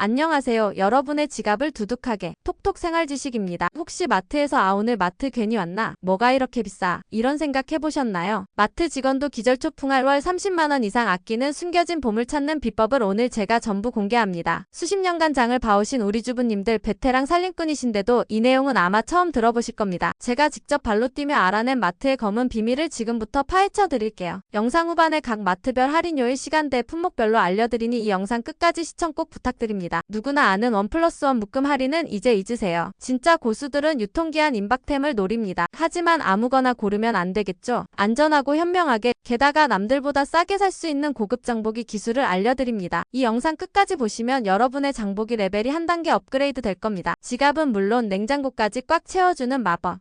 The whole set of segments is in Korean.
안녕하세요. 여러분의 지갑을 두둑하게 톡톡 생활 지식입니다. 혹시 마트에서 아 오늘 마트 괜히 왔나? 뭐가 이렇게 비싸? 이런 생각 해보셨나요? 마트 직원도 기절초풍할 월 30만 원 이상 아끼는 숨겨진 보물 찾는 비법을 오늘 제가 전부 공개합니다. 수십 년간 장을 봐오신 우리 주부님들 베테랑 살림꾼이신데도 이 내용은 아마 처음 들어보실 겁니다. 제가 직접 발로 뛰며 알아낸 마트의 검은 비밀을 지금부터 파헤쳐 드릴게요. 영상 후반에 각 마트별 할인 요일 시간대 품목별로 알려드리니 이 영상 끝까지 시청 꼭 부탁드립니다. 누구나 아는 원 플러스 원 묶음 할인은 이제 잊으세요. 진짜 고수 들은 유통기한 임박템을 노립니다. 하지만 아무거나 고르면 안 되겠죠? 안전하고 현명하게 게다가 남들보다 싸게 살 수 있는 고급 장보기 기술을 알려드립니다. 이 영상 끝까지 보시면 여러분의 장보기 레벨이 한 단계 업그레이드 될 겁니다. 지갑은 물론 냉장고까지 꽉 채워주는 마법.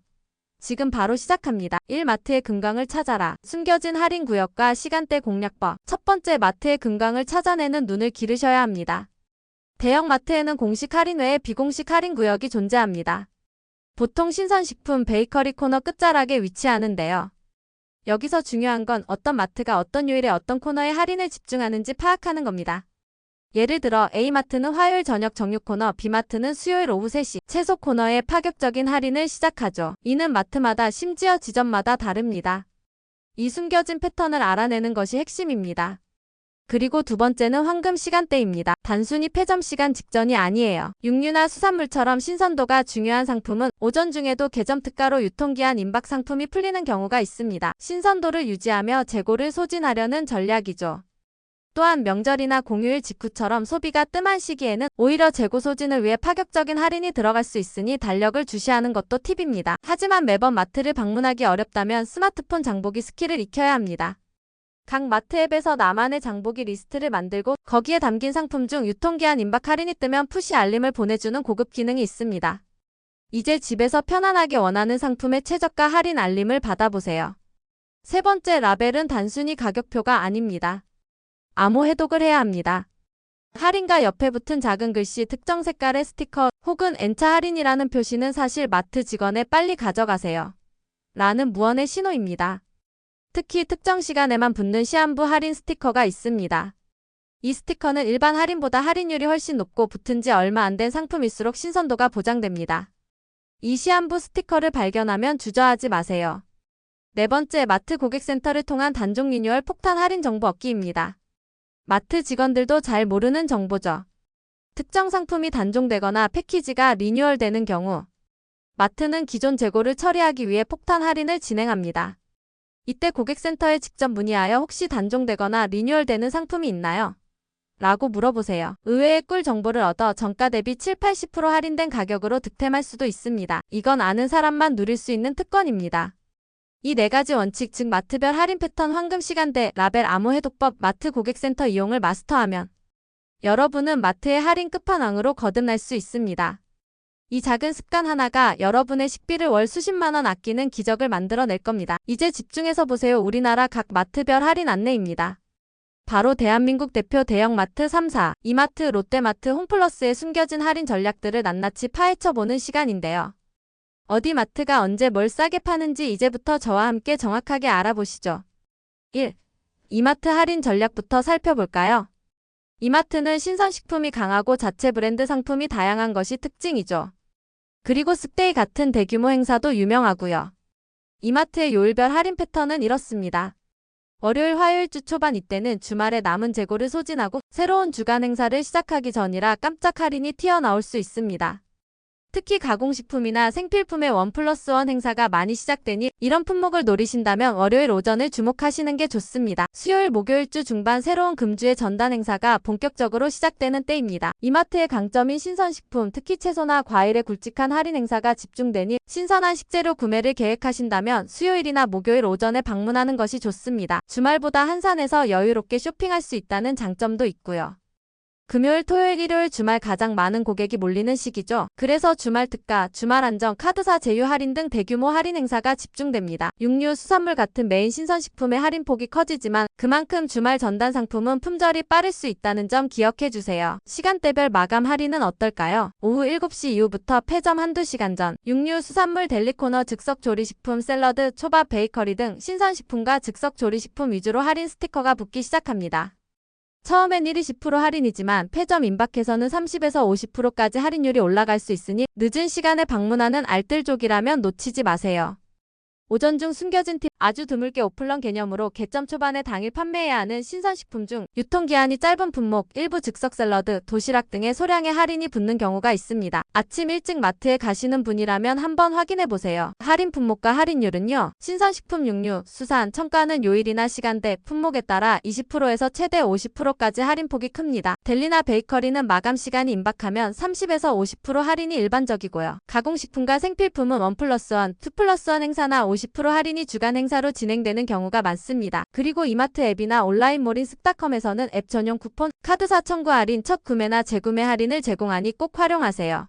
지금 바로 시작합니다. 1 마트의 금강을 찾아라. 숨겨진 할인 구역과 시간대 공략법. 첫 번째 마트의 금강을 찾아내는 눈을 기르셔야 합니다. 대형 마트에는 공식 할인 외에 비공식 할인 구역이 존재합니다. 보통 신선식품 베이커리 코너 끝자락에 위치하는데요. 여기서 중요한 건 어떤 마트가 어떤 요일에 어떤 코너에 할인을 집중하는지 파악하는 겁니다. 예를 들어 A마트는 화요일 저녁 정육 코너, B마트는 수요일 오후 3시 채소 코너에 파격적인 할인을 시작하죠. 이는 마트마다 심지어 지점마다 다릅니다. 이 숨겨진 패턴을 알아내는 것이 핵심입니다. 그리고 두 번째는 황금 시간대입니다. 단순히 폐점 시간 직전이 아니에요. 육류나 수산물처럼 신선도가 중요한 상품은 오전 중에도 개점 특가로 유통기한 임박 상품이 풀리는 경우가 있습니다. 신선도를 유지하며 재고를 소진하려는 전략이죠. 또한 명절이나 공휴일 직후처럼 소비가 뜸한 시기에는 오히려 재고 소진을 위해 파격적인 할인이 들어갈 수 있으니 달력을 주시하는 것도 팁입니다. 하지만 매번 마트를 방문하기 어렵다면 스마트폰 장보기 스킬을 익혀야 합니다. 각 마트 앱에서 나만의 장보기 리스트를 만들고 거기에 담긴 상품 중 유통기한 임박 할인이 뜨면 푸시 알림을 보내주는 고급 기능이 있습니다. 이제 집에서 편안하게 원하는 상품의 최저가 할인 알림을 받아보세요. 세 번째 라벨은 단순히 가격표가 아닙니다. 암호 해독을 해야 합니다. 할인과 옆에 붙은 작은 글씨 특정 색깔의 스티커 혹은 N차 할인이라는 표시는 사실 마트 직원의 빨리 가져가세요. 라는 무언의 신호입니다. 특히 특정 시간에만 붙는 시한부 할인 스티커가 있습니다. 이 스티커는 일반 할인보다 할인율이 훨씬 높고 붙은 지 얼마 안 된 상품일수록 신선도가 보장됩니다. 이 시한부 스티커를 발견하면 주저하지 마세요. 네 번째 마트 고객센터를 통한 단종 리뉴얼 폭탄 할인 정보 얻기입니다. 마트 직원들도 잘 모르는 정보죠. 특정 상품이 단종되거나 패키지가 리뉴얼되는 경우 마트는 기존 재고를 처리하기 위해 폭탄 할인을 진행합니다. 이때 고객센터에 직접 문의하여 혹시 단종되거나 리뉴얼되는 상품이 있나요? 라고 물어보세요. 의외의 꿀 정보를 얻어 정가 대비 7, 80% 할인된 가격으로 득템할 수도 있습니다. 이건 아는 사람만 누릴 수 있는 특권입니다. 이 네 가지 원칙, 즉 마트별 할인 패턴 황금 시간대, 라벨 암호 해독법, 마트 고객센터 이용을 마스터하면 여러분은 마트의 할인 끝판왕으로 거듭날 수 있습니다. 이 작은 습관 하나가 여러분의 식비를 월 수십만 원 아끼는 기적을 만들어낼 겁니다. 이제 집중해서 보세요. 우리나라 각 마트별 할인 안내입니다. 바로 대한민국 대표 대형마트 3사, 이마트, 롯데마트, 홈플러스의 숨겨진 할인 전략들을 낱낱이 파헤쳐보는 시간인데요. 어디 마트가 언제 뭘 싸게 파는지 이제부터 저와 함께 정확하게 알아보시죠. 1. 이마트 할인 전략부터 살펴볼까요? 이마트는 신선식품이 강하고 자체 브랜드 상품이 다양한 것이 특징이죠. 그리고 습데이 같은 대규모 행사도 유명하고요. 이마트의 요일별 할인 패턴은 이렇습니다. 월요일 화요일 주 초반 이때는 주말에 남은 재고를 소진하고 새로운 주간 행사를 시작하기 전이라 깜짝 할인이 튀어나올 수 있습니다. 특히 가공식품이나 생필품의 원 플러스 원 행사가 많이 시작되니 이런 품목을 노리신다면 월요일 오전을 주목하시는 게 좋습니다. 수요일 목요일 주 중반 새로운 금주의 전단 행사가 본격적으로 시작되는 때입니다. 이마트의 강점인 신선식품, 특히 채소나 과일의 굵직한 할인 행사가 집중되니 신선한 식재료 구매를 계획하신다면 수요일이나 목요일 오전에 방문하는 것이 좋습니다. 주말보다 한산해서 여유롭게 쇼핑할 수 있다는 장점도 있고요. 금요일, 토요일, 일요일 주말 가장 많은 고객이 몰리는 시기죠. 그래서 주말 특가, 주말 안정, 카드사 제휴 할인 등 대규모 할인 행사가 집중됩니다. 육류, 수산물 같은 메인 신선식품의 할인폭이 커지지만 그만큼 주말 전단 상품은 품절이 빠를 수 있다는 점 기억해 주세요. 시간대별 마감 할인은 어떨까요? 오후 7시 이후부터 폐점 한두 시간 전, 육류, 수산물 델리코너 즉석 조리식품, 샐러드, 초밥, 베이커리 등 신선식품과 즉석 조리식품 위주로 할인 스티커가 붙기 시작합니다. 처음엔 1, 20% 할인이지만 폐점 임박해서는 30에서 50%까지 할인율이 올라갈 수 있으니 늦은 시간에 방문하는 알뜰족이라면 놓치지 마세요. 오전 중 숨겨진 팁 아주 드물게 오플런 개념으로 개점 초반에 당일 판매해야 하는 신선식품 중 유통기한이 짧은 품목, 일부 즉석 샐러드, 도시락 등의 소량의 할인이 붙는 경우가 있습니다. 아침 일찍 마트에 가시는 분이라면 한번 확인해 보세요. 할인 품목과 할인율은요. 신선식품 육류, 수산, 첨가는 요일이나 시간대, 품목에 따라 20%에서 최대 50%까지 할인폭이 큽니다. 델리나 베이커리는 마감 시간이 임박하면 30에서 50% 할인이 일반적이고요. 가공식품과 생필품은 원 플러스 원, 투 플러스 원 행사나 50% 할인이 주간 행사로 진행되는 경우가 많습니다. 그리고 이마트 앱이나 온라인 몰인 습닷컴에서는 앱 전용 쿠폰, 카드사 청구 할인, 첫 구매나 재구매 할인을 제공하니 꼭 활용하세요.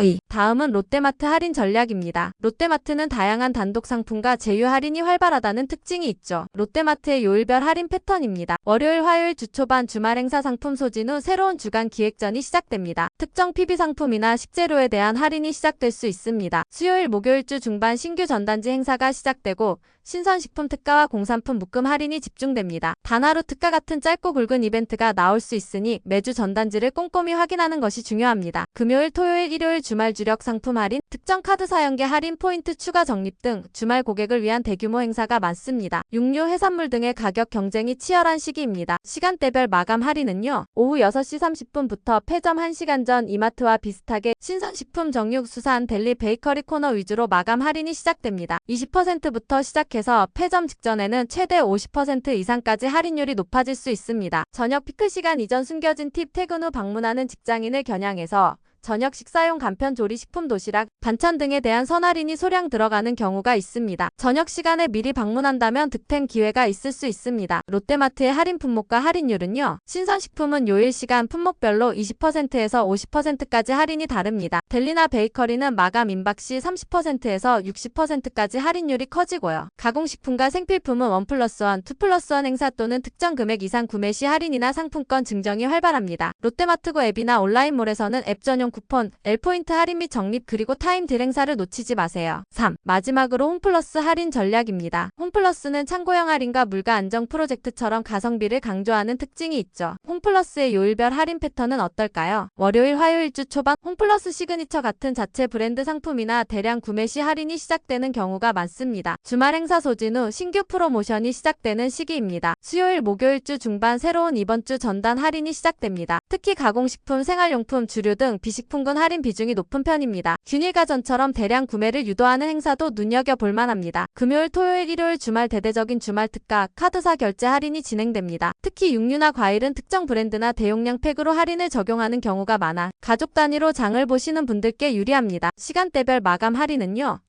의. 다음은 롯데마트 할인 전략입니다. 롯데마트는 다양한 단독 상품과 제휴 할인이 활발하다는 특징이 있죠. 롯데마트의 요일별 할인 패턴입니다. 월요일, 화요일 주 초반 주말 행사 상품 소진 후 새로운 주간 기획전이 시작됩니다. 특정 PB 상품이나 식재료에 대한 할인이 시작될 수 있습니다. 수요일, 목요일 주 중반 신규 전단지 행사가 시작되고 신선식품 특가와 공산품 묶음 할인이 집중됩니다. 단하루 특가 같은 짧고 굵은 이벤트가 나올 수 있으니 매주 전단지를 꼼꼼히 확인하는 것이 중요합니다. 금요일, 토요일, 일요일 주말 주력 상품 할인, 특정 카드 사용계 할인 포인트 추가 적립 등 주말 고객을 위한 대규모 행사가 많습니다. 육류, 해산물 등의 가격 경쟁이 치열한 시기입니다. 시간대별 마감 할인은요. 오후 6시 30분부터 폐점 1시간 전 이마트와 비슷하게 신선식품, 정육, 수산, 델리, 베이커리 코너 위주로 마감 할인이 시작됩니다. 20%부터 시작해 서 폐점 직전에는 최대 50% 이상까지 할인율이 높아질 수 있습니다. 저녁 피크 시간 이전 숨겨진 팁 퇴근 후 방문하는 직장인을 겨냥해서 저녁 식사용 간편 조리 식품 도시락, 반찬 등에 대한 선할인이 소량 들어가는 경우가 있습니다. 저녁 시간에 미리 방문한다면 득템 기회가 있을 수 있습니다. 롯데마트의 할인 품목과 할인율은요. 신선식품은 요일 시간 품목별로 20%에서 50%까지 할인이 다릅니다. 델리나 베이커리는 마감 임박 시 30%에서 60%까지 할인율이 커지고요. 가공식품과 생필품은 원 플러스 원, 투 플러스 원 행사 또는 특정 금액 이상 구매 시 할인이나 상품권 증정이 활발합니다. 롯데마트고 앱이나 온라인몰에서는 앱 전용 쿠폰, L포인트 할인 및 적립 그리고 타임 딜 행사를 놓치지 마세요. 3. 마지막으로 홈플러스 할인 전략입니다. 홈플러스는 창고형 할인과 물가 안정 프로젝트처럼 가성비를 강조하는 특징이 있죠. 홈플러스의 요일별 할인 패턴은 어떨까요? 월요일, 화요일 주 초반 홈플러스 시 그니처 같은 자체 브랜드 상품이나 대량 구매 시 할인이 시작되는 경우가 많습니다. 주말 행사 소진 후 신규 프로모션이 시작되는 시기입니다. 수요일, 목요일 주 중반 새로운 이번 주 전단 할인이 시작됩니다. 특히 가공식품, 생활용품, 주류 등 비식품군 할인 비중이 높은 편입니다. 균일가전처럼 대량 구매를 유도하는 행사도 눈여겨볼 만합니다. 금요일, 토요일, 일요일 주말 대대적인 주말 특가, 카드사 결제 할인이 진행됩니다. 특히 육류나 과일은 특정 브랜드나 대용량 팩으로 할인을 적용하는 경우가 많아 가족 단위로 장을 보시는 분들께 유리합니다. 시간대별 마감 할인은요.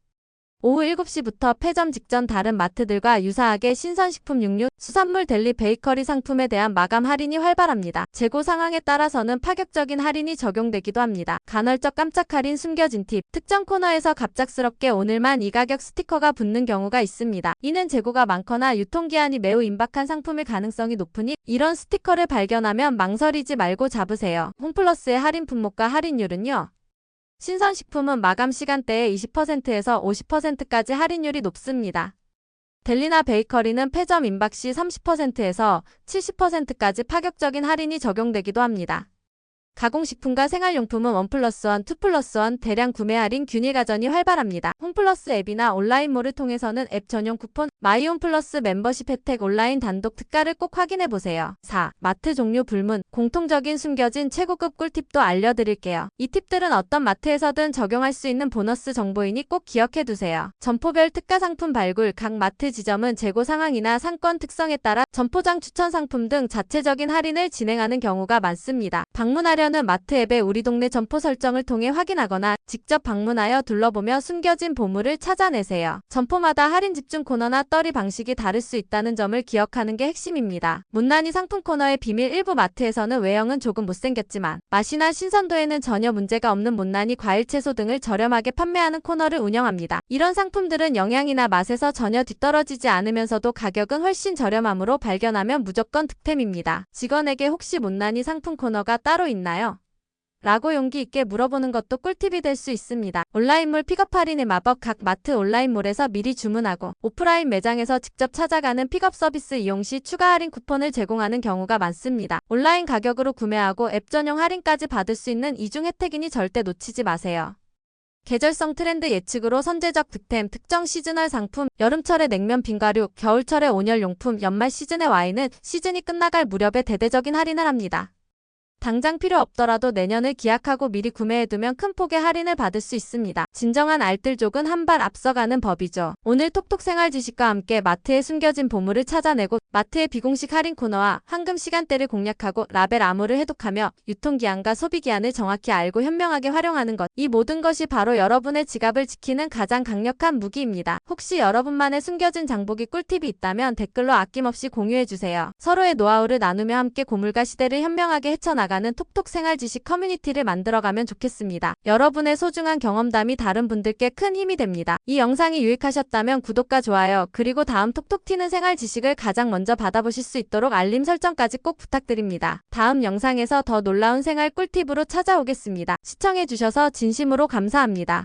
오후 7시부터 폐점 직전 다른 마트들과 유사하게 신선식품 육류, 수산물 델리 베이커리 상품에 대한 마감 할인이 활발합니다. 재고 상황에 따라서는 파격적인 할인이 적용되기도 합니다. 간헐적 깜짝 할인 숨겨진 팁, 특정 코너에서 갑작스럽게 오늘만 이 가격 스티커가 붙는 경우가 있습니다. 이는 재고가 많거나 유통기한이 매우 임박한 상품일 가능성이 높으니 이런 스티커를 발견하면 망설이지 말고 잡으세요. 홈플러스의 할인 품목과 할인율은요. 신선식품은 마감 시간대에 20%에서 50%까지 할인율이 높습니다. 델리나 베이커리는 폐점 임박 시 30%에서 70%까지 파격적인 할인이 적용되기도 합니다. 가공식품과 생활용품은 원 플러스 원, 투 플러스 원 대량 구매 할인 균일 가전이 활발합니다. 홈플러스 앱이나 온라인몰을 통해서는 앱 전용 쿠폰, 마이홈 플러스 멤버십 혜택 온라인 단독 특가를 꼭 확인해 보세요. 4. 마트 종류 불문, 공통적인 숨겨진 최고급 꿀팁도 알려드릴게요. 이 팁들은 어떤 마트에서든 적용할 수 있는 보너스 정보이니 꼭 기억해 두세요. 점포별 특가 상품 발굴, 각 마트 지점은 재고 상황이나 상권 특성에 따라 점포장 추천 상품 등 자체적인 할인을 진행하는 경우가 많습니다. 방문하려 는 마트 앱의 우리 동네 점포 설정을 통해 확인하거나 직접 방문하여 둘러보며 숨겨진 보물을 찾아내세요. 점포마다 할인 집중 코너나 떨이 방식이 다를 수 있다는 점을 기억하는 게 핵심입니다. 못난이 상품 코너의 비밀 일부 마트에서는 외형은 조금 못생겼지만 맛이나 신선도에는 전혀 문제가 없는 못난이 과일 채소 등을 저렴하게 판매하는 코너를 운영합니다. 이런 상품들은 영양이나 맛에서 전혀 뒤떨어지지 않으면서도 가격은 훨씬 저렴하므로 발견하면 무조건 득템입니다. 직원에게 혹시 못난이 상품 코너가 따로 있나요? 라고 용기 있게 물어보는 것도 꿀팁이 될 수 있습니다. 온라인몰 픽업 할인의 마법 각 마트 온라인몰에서 미리 주문하고 오프라인 매장에서 직접 찾아가는 픽업 서비스 이용 시 추가 할인 쿠폰을 제공하는 경우가 많습니다. 온라인 가격으로 구매하고 앱 전용 할인까지 받을 수 있는 이중 혜택이니 절대 놓치지 마세요. 계절성 트렌드 예측으로 선제적 득템, 특정 시즈널 상품, 여름철의 냉면 빙과류, 겨울철의 온열 용품, 연말 시즌의 와인은 시즌이 끝나갈 무렵에 대대적인 할인을 합니다. 당장 필요 없더라도 내년을 기약하고 미리 구매해두면 큰 폭의 할인을 받을 수 있습니다. 진정한 알뜰족은 한 발 앞서가는 법이죠. 오늘 톡톡 생활 지식과 함께 마트에 숨겨진 보물을 찾아내고 마트의 비공식 할인 코너와 황금 시간대를 공략하고 라벨 암호를 해독하며 유통기한과 소비기한을 정확히 알고 현명하게 활용하는 것. 이 모든 것이 바로 여러분의 지갑을 지키는 가장 강력한 무기입니다. 혹시 여러분만의 숨겨진 장보기 꿀팁이 있다면 댓글로 아낌없이 공유해주세요. 서로의 노하우를 나누며 함께 고물가 시대를 현명하게 헤쳐 나가는 톡톡 생활 지식 커뮤니티를 만들어가면 좋겠습니다. 여러분의 소중한 경험담이 다른 분들께 큰 힘이 됩니다. 이 영상이 유익하셨다면 구독과 좋아요, 그리고 다음 톡톡 튀는 생활 지식을 가장 먼저 받아보실 수 있도록 알림 설정까지 꼭 부탁드립니다. 다음 영상에서 더 놀라운 생활 꿀팁으로 찾아오겠습니다. 시청해주셔서 진심으로 감사합니다.